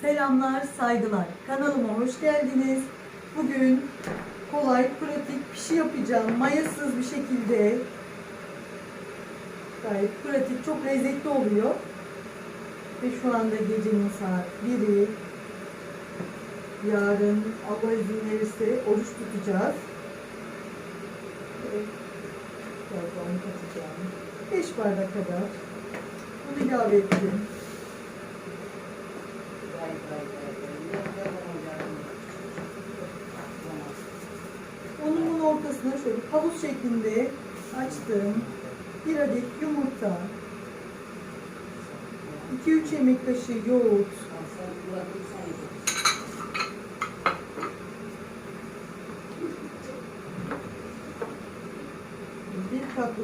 Selamlar, saygılar. Kanalıma hoş geldiniz. Bugün kolay, pratik pişi yapacağım. Mayasız bir şekilde. Gayet pratik, çok lezzetli oluyor. Ve şu anda gecenin saat 1'i. Yarın Allah izin verirse oruç tutacağız. Evet. Birazdan katacağım. 5 bardak kadar. Bunu ilave ettim. Unumun ortasına şöyle havuz şeklinde açtım. Bir adet yumurta. 2-3 yemek kaşığı yoğurt.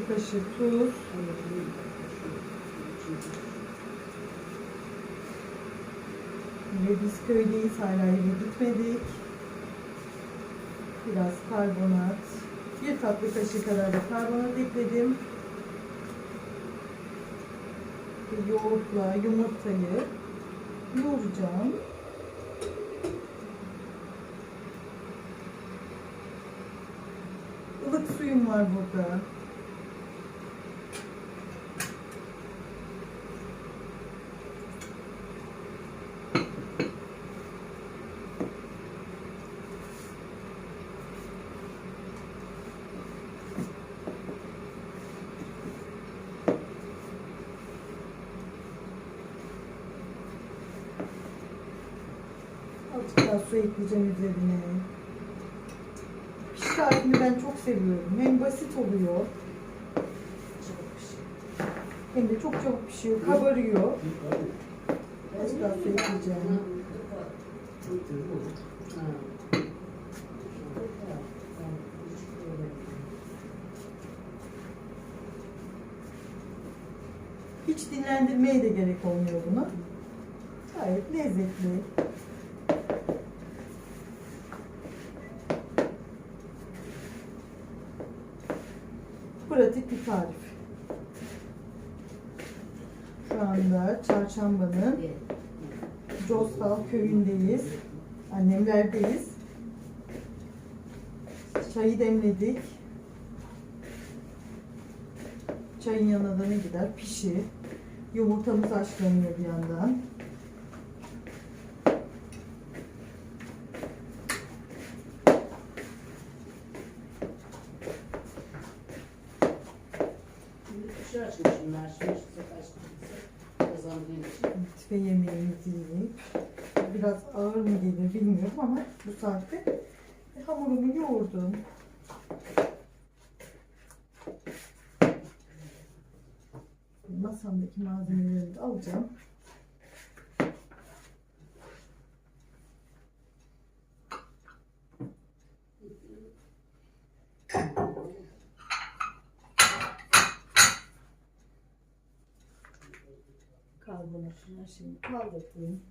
Kaşığı tuz. Ve biz köydeyiz hala eve gitmedik. Biraz karbonat. Bir tatlı kaşığı kadar da karbonat ekledim. Ve yoğurtla yumurtayı yoğuracağım. Ilık suyum var burada. Daha su ekleyeceğim üzerine. Piş tarifini ben çok seviyorum. Hem basit oluyor. Hem de çok çabuk pişiyor. Kabarıyor. Azıcık daha su ekleyeceğim. Hiç dinlendirmeye de gerek olmuyor buna. Gayet lezzetli. Pratik bir tarif. Şu anda Çarşamba'nın Costal köyündeyiz. Annemlerdeyiz. Çayı demledik. Çayın yanına da ne gider? Pişi. Yumurtamız haşlanıyor bir yandan. Evet, ve yemeğimizi yiyip biraz ağır mı bilmiyorum ama bu saatte hamurumu yoğurdum. Masamdaki malzemeleri de alacağım. Karbonatını şimdi kaldırdım.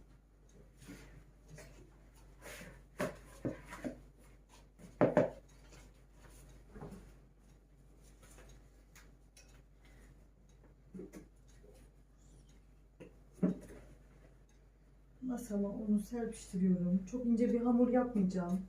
Masama unu serpiştiriyorum. Çok ince bir hamur yapmayacağım.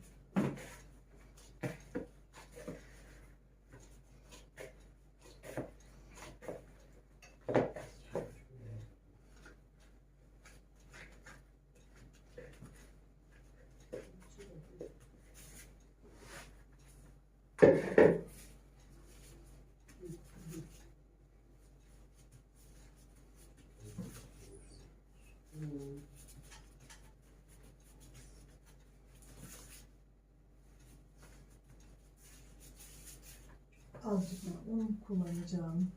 Azıcık un kullanacağım.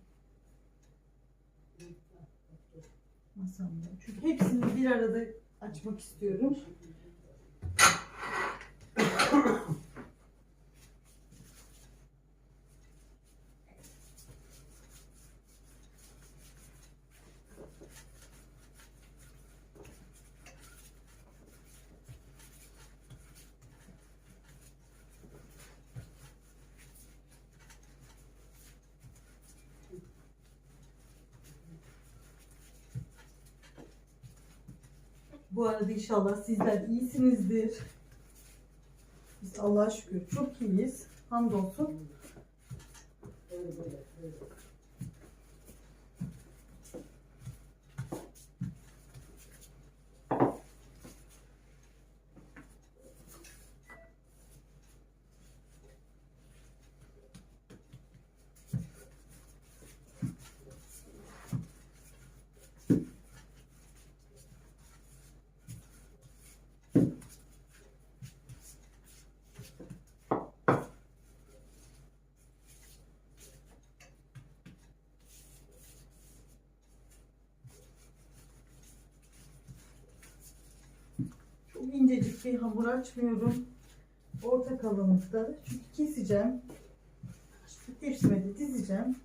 Masamda. Çünkü hepsini bir arada açmak istiyorum. Bu arada inşallah sizler iyisinizdir. Biz Allah'a şükür çok iyiyiz. Hamdolsun. İncecik bir hamur açmıyorum. Orta kalınlıkta. Çünkü keseceğim. Tepsime de dizeceğim.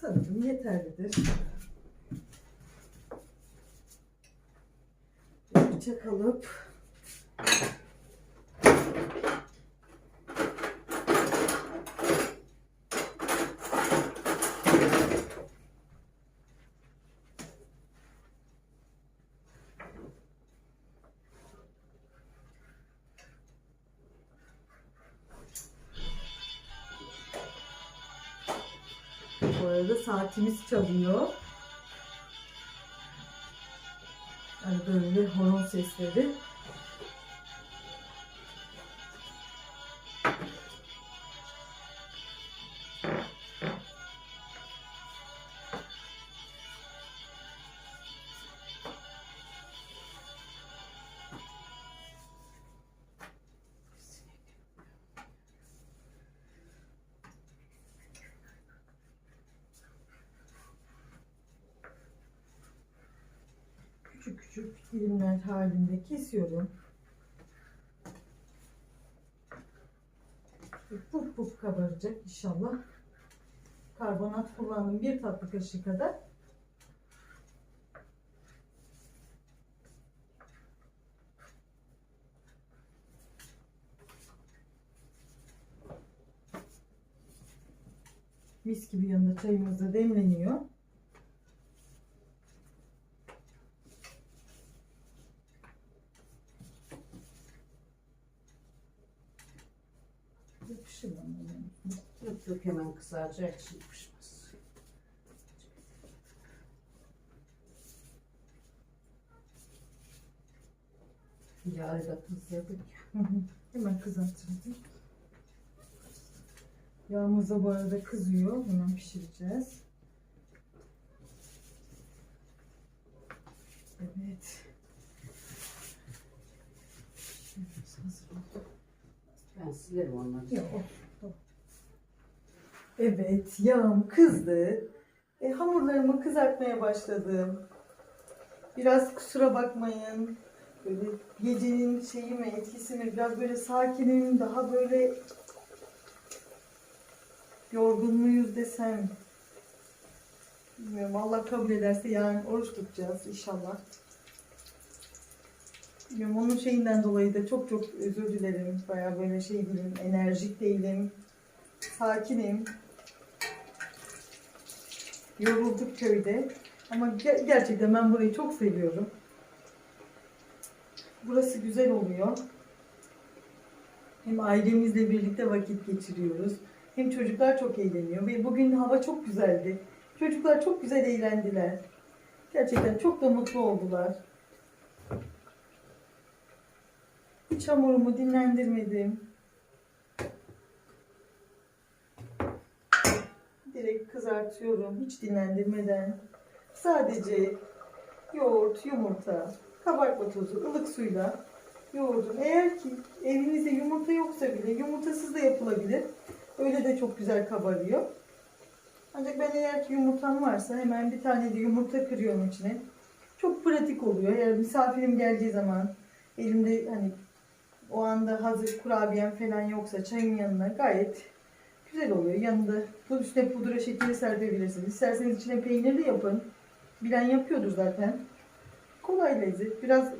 Sanırım yeterlidir. Bıçak alıp saatimiz çalıyor. Yani böyle horon sesleri. Küçük küçük dilimler halinde kesiyorum. Puf puf kabaracak inşallah. Karbonat kullandım bir tatlı kaşığı kadar. Mis gibi yanında çayımız da demleniyor. Yapışır bana yani. Yok hemen kızaracak şimdi pişmez. Yağı da ya. Hı. Hemen kızartırdım. Yağımız da bu arada kızıyor. Hemen pişireceğiz. Evet. Ben silerim onları. Yok. Evet, yağım kızdı. E, hamurlarımı kızartmaya başladım. Biraz kusura bakmayın. Böyle gecenin şeyi mi, etkisi mi? Biraz böyle sakinim, daha böyle yorgun muyuz desem. Bilmiyorum, Allah kabul ederse yarın oruç tutacağız inşallah. Bilmiyorum, onun şeyinden dolayı da çok çok özür dilerim. Baya böyle şey değilim, enerjik değilim. Sakinim. Yorulduk köyde. Ama ge- gerçekten ben burayı çok seviyorum. Burası güzel oluyor. Hem ailemizle birlikte vakit geçiriyoruz. Hem çocuklar çok eğleniyor. Ve bugün hava çok güzeldi. Çocuklar çok güzel eğlendiler. Gerçekten çok da mutlu oldular. Hiç hamurumu dinlendirmedim. Direkt kızartıyorum hiç dinlendirmeden. Sadece yoğurt, yumurta, kabartma tozu, ılık suyla yoğurdum. Eğer ki evinizde yumurta yoksa bile yumurtasız da yapılabilir. Öyle de çok güzel kabarıyor. Ancak ben eğer ki yumurtam varsa hemen bir tane de yumurta kırıyorum içine. Çok pratik oluyor. Eğer misafirim geldiği zaman elimde hani o anda hazır kurabiyem falan yoksa çayın yanına gayet güzel oluyor. Yanında bu üstüne pudra şekeri serpebilirsiniz. İsterseniz içine peynirli yapın. Bilen yapıyordur zaten. Kolay lezzet. Biraz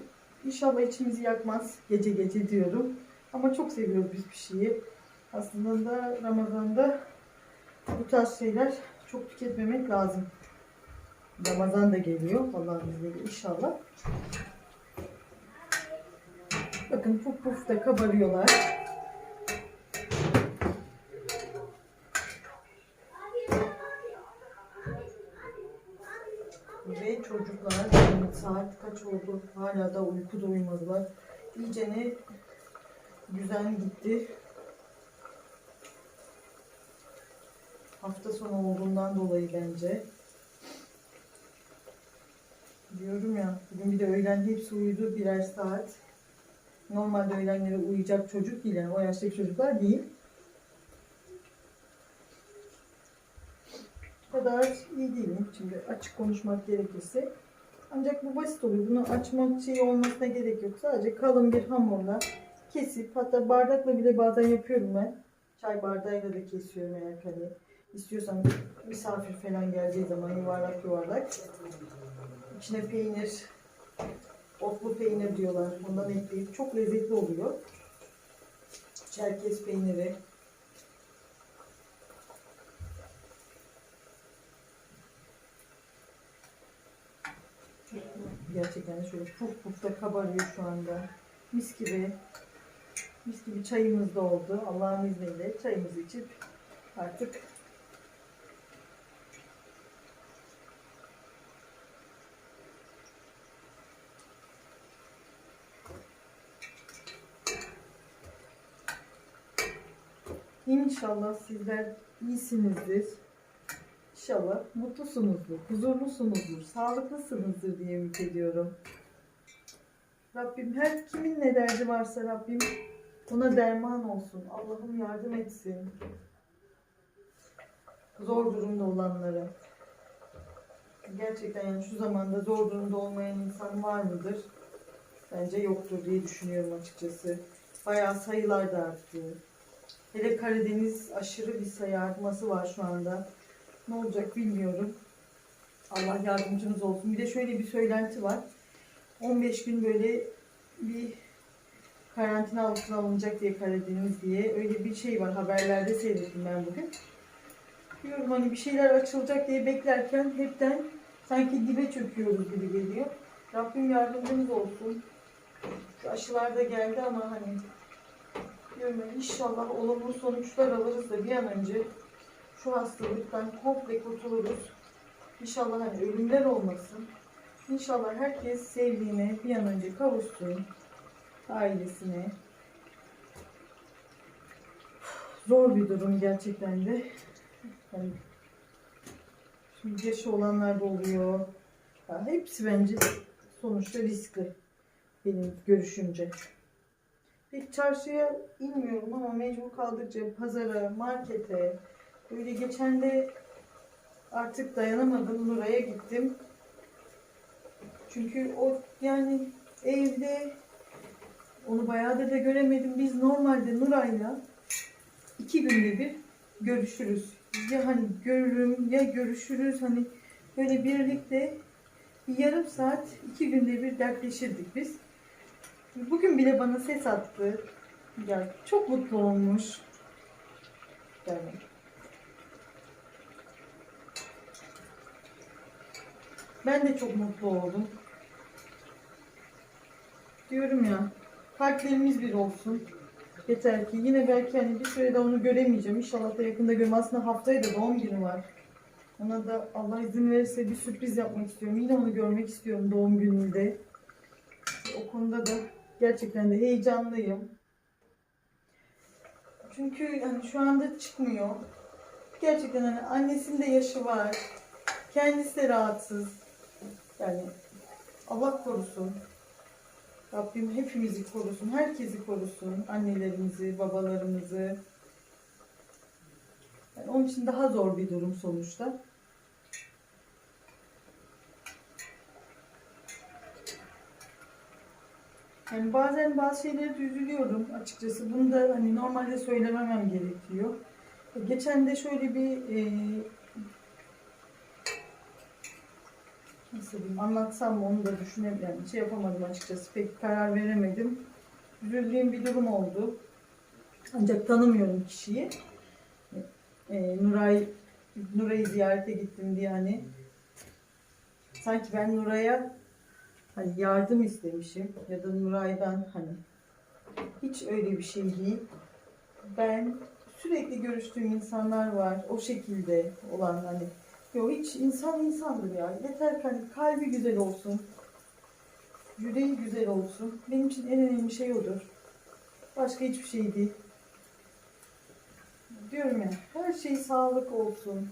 İnşallah içimizi yakmaz gece gece diyorum. Ama çok seviyoruz biz pişiyi. Aslında da Ramazan'da bu tarz şeyler çok tüketmemek lazım. Ramazan da geliyor. Allah'ın izniyle inşallah. Bakın puf puf da kabarıyorlar. Ve çocuklar yani saat kaç oldu hala da uykuda uyumadılar. İyice ne güzel gitti. Hafta sonu olduğundan dolayı bence. Diyorum ya bugün bir de öğlen hepsi uyudu birer saat. Normalde öğlenleri uyuyacak çocuk değil yani o yaştaki çocuklar değil. O kadar iyi değilim şimdi açık konuşmak gerekirse. Ancak bu basit oluyor. Bunu açmak şey olmasına gerek yok. Sadece kalın bir hamurla kesip hatta bardakla bile bazen yapıyorum ben. Çay bardağıyla da kesiyorum eğer hani istiyorsan misafir falan geleceği zaman yuvarlak yuvarlak. İçine peynir, otlu peynir diyorlar. Bundan ekleyip çok lezzetli oluyor. Çerkez peyniri. Gerçekten şöyle puf puf da kabarıyor şu anda. Mis gibi. Mis gibi çayımız da oldu. Allah'ın izniyle çayımızı içip artık İnşallah sizler iyisinizdir. İnşallah mutlusunuzdur, huzurlusunuzdur, sağlıklısınızdır diye ümit ediyorum. Rabbim her kimin ne derdi varsa Rabbim ona derman olsun. Allah'ım yardım etsin. Zor durumda olanlara. Gerçekten yani şu zamanda zor durumda olmayan insan var mıdır? Bence yoktur diye düşünüyorum açıkçası. Bayağı sayılar da arttı. Hele Karadeniz aşırı bir sayı artması var şu anda. Ne olacak bilmiyorum. Allah yardımcınız olsun. Bir de şöyle bir söylenti var. 15 gün böyle bir karantina altına alınacak diye Karadeniz diye öyle bir şey var. Haberlerde seyrettim ben bugün. Diyorum hani bir şeyler açılacak diye beklerken hepten sanki dibe çöküyoruz gibi geliyor. Rabbim yardımcımız olsun. Şu aşılar da geldi ama hani diyorum inşallah olumlu sonuçlar alırız da bir an önce şu hastalıktan komple kurtuluruz. İnşallah hani ölümler olmasın. İnşallah herkes sevdiğine bir an önce kavuşsun. Ailesine. Zor bir durum gerçekten de. Yani şimdi yaşı olanlar da oluyor. Ya hepsi bence sonuçta riskli. Benim görüşümce. Pek çarşıya inmiyorum ama mecbur kaldıkça pazara, markete, böyle geçen de artık dayanamadım Nuray'a gittim. Çünkü o yani evde onu bayağıdır da göremedim. Biz normalde Nuray'la iki günde bir görüşürüz. Ya hani görürüm ya görüşürüz hani böyle birlikte bir yarım saat iki günde bir dertleşirdik biz. Bugün bile bana ses attı. Ya çok mutlu olmuş. Yani Ben de çok mutlu oldum. Diyorum ya, kalplerimiz bir olsun. Yeter ki yine belki hani bir sürede onu göremeyeceğim. İnşallah da yakında görmem. Aslında haftaya da doğum günü var. Ona da Allah izin verirse bir sürpriz yapmak istiyorum. Yine onu görmek istiyorum doğum gününde. O konuda da gerçekten de heyecanlıyım. Çünkü yani şu anda çıkmıyor. Gerçekten hani annesinin de yaşı var. Kendisi de rahatsız. Yani Allah korusun. Rabbim hepimizi korusun. Herkesi korusun. Annelerimizi, babalarımızı. Yani onun için daha zor bir durum sonuçta. Yani bazen bazı şeylere de üzülüyorum açıkçası. Bunu da hani normalde söylememem gerekiyor. Geçen de şöyle bir e, nasıl diyeyim anlatsam mı onu da. Yani şey yapamadım açıkçası. Pek karar veremedim. Üzüldüğüm bir durum oldu. Ancak tanımıyorum kişiyi. Ee, Nuray Nuray'ı ziyarete gittim diye hani sanki ben Nuray'a hani yardım istemişim ya da Nuray'dan hani hiç öyle bir şey değil. Ben sürekli görüştüğüm insanlar var o şekilde olan hani yok hiç insan insandır ya. Yeter ki hani kalbi güzel olsun. Yüreği güzel olsun. Benim için en önemli şey odur. Başka hiçbir şey değil. Diyorum ya her şey sağlık olsun.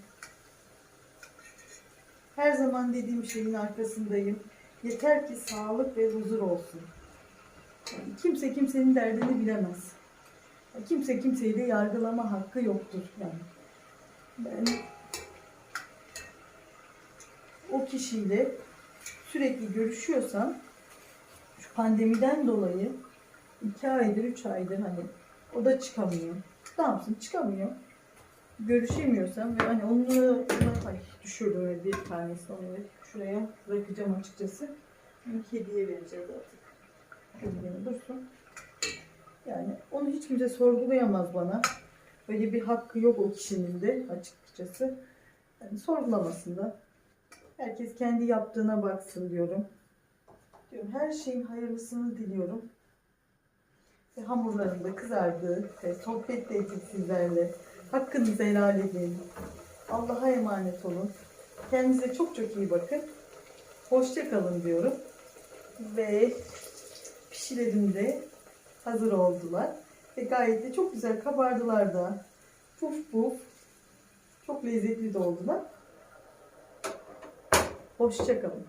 Her zaman dediğim şeyin arkasındayım. Yeter ki sağlık ve huzur olsun. Kimse kimsenin derdini bilemez. Kimse kimseyi de yargılama hakkı yoktur yani. Ben o kişiyle sürekli görüşüyorsam şu pandemiden dolayı iki aydır, üç aydır hani o da çıkamıyor. Ne yapsın? Çıkamıyor. Görüşemiyorsam ve hani onunla ay, düşürdüm bir tanesini onu şuraya bırakacağım açıkçası. Bunu kediye vereceğiz artık. Kedinin dursun. Yani onu hiç kimse sorgulayamaz bana. Öyle bir hakkı yok o kişinin de açıkçası. Yani sorgulamasın da. Herkes kendi yaptığına baksın diyorum. diyorum. Her şeyin hayırlısını diliyorum. Ve hamurların da kızardığı ve sohbet de ettik sizlerle. Hakkınızı helal edin. Allah'a emanet olun. Kendinize çok çok iyi bakın. Hoşça kalın diyorum. Ve pişilerim de hazır oldular. Ve gayet de çok güzel kabardılar da. Puf puf. Çok lezzetli de oldular. Hoşça kalın.